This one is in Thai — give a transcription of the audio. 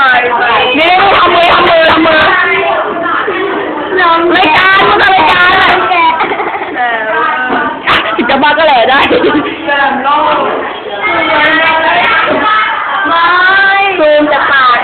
ใหม่นี่ทำมือทำมือทำมือรายการมันรายการเลยจะบ้าก็เลยได้ซูมจะปาด